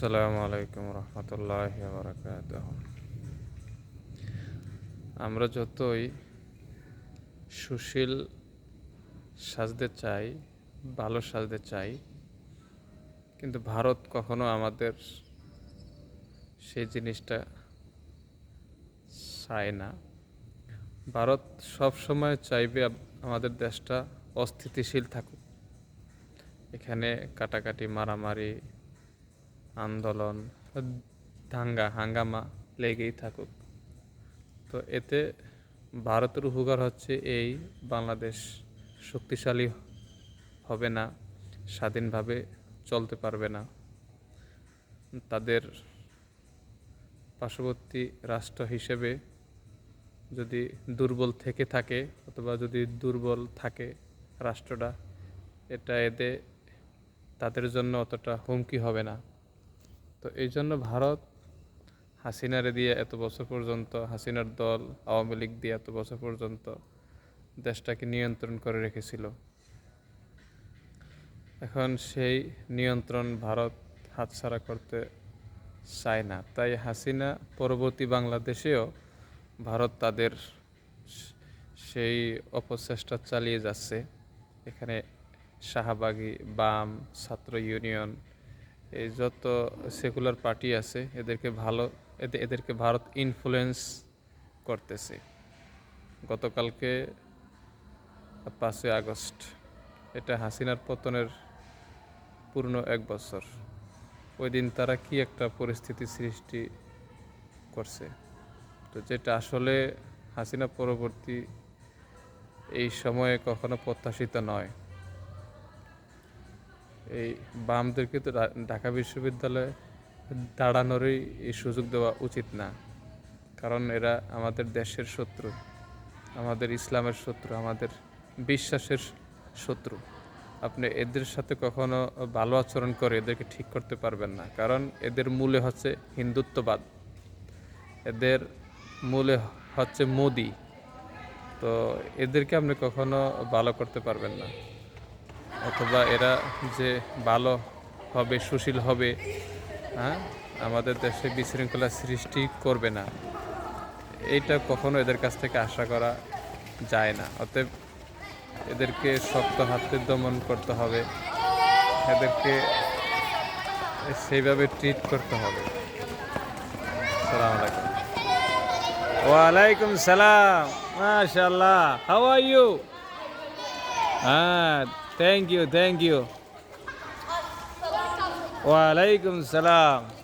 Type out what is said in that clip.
আসসালামু আলাইকুম রহমতুল্লাহ বারাকাত আমরা যতই সুশীল সাজতে চাই, ভালো সাজতে চাই, কিন্তু ভারত কখনো আমাদের সেই জিনিসটা চায় না। ভারত সব সময় চাইবে আমাদের দেশটা অস্থিতিশীল থাকুক। এখানে কাটাকাটি, মারামারি আন্দোলন দাঙ্গা হাঙ্গামা লেগেই থাকুক। তো এতে ভারতের উপকার হচ্ছে এই বাংলাদেশ শক্তিশালী হবে না, স্বাধীনভাবে চলতে পারবে না। তাদের পার্শ্ববর্তী রাষ্ট্র হিসেবে যদি দুর্বল থেকে থাকে অথবা যদি দুর্বল থাকে রাষ্ট্রটা, এটা এতে তাদের জন্য অতটা হুমকি হবে না। তো এই জন্য ভারত হাসিনারে দিয়ে এত বছর পর্যন্ত, হাসিনার দল, আওয়ামী লীগ দিয়ে এত বছর পর্যন্ত দেশটাকে নিয়ন্ত্রণ করে রেখেছিল। এখন সেই নিয়ন্ত্রণ ভারত হাতছাড়া করতে চায় না। তাই হাসিনা পরবর্তী বাংলাদেশেও ভারত তাদের সেই অপচেষ্টা চালিয়ে যাচ্ছে। এখানে শাহবাগী বাম ছাত্র ইউনিয়ন এই যত সেকুলার পার্টি আছে, এদেরকে ভালো, এদে- এদেরকে ভারত ইনফ্লুয়েন্স করতেছে। গতকালকে পাঁচই আগস্ট, এটা হাসিনার পতনের পূর্ণ এক বছর। ওই দিন তারা কি একটা পরিস্থিতি সৃষ্টি করছে? তো যেটা আসলে হাসিনা পরবর্তী এই সময়ে কখনো প্রত্যাশিত নয়। এই বামদেরকে তো ঢাকা বিশ্ববিদ্যালয়ে দাঁড়ানোরই এই সুযোগ দেওয়া উচিত না। কারণ এরা আমাদের দেশের শত্রু, আমাদের ইসলামের শত্রু, আমাদের বিশ্বাসের শত্রু। আপনি এদের সাথে কখনো ভালো আচরণ করে এদেরকে ঠিক করতে পারবেন না। কারণ এদের মূলে হচ্ছে হিন্দুত্ববাদ। এদের মূলে হচ্ছে মোদি। তো এদেরকে আপনি কখনো ভালো করতে পারবেন না। অথবা এরা যে ভালো হবে, সুশীল হবে হ্যাঁ আমাদের দেশে বিশৃঙ্খলা সৃষ্টি করবে না। এইটা কখনো এদের কাছ থেকে আশা করা যায় না। অতএব এদেরকে শক্ত হাতে দমন করতে হবে। এদেরকে সেইভাবে ট্রিট করতে হবে। সালাম আলাইকুম। ওয়ালাইকুম সালাম। মাশাল্লাহ হাউ আর ইউ হ্যাঁ। থ্যাংক ইউ থ্যাংক ইউ ওয়ালাইকুম সালাম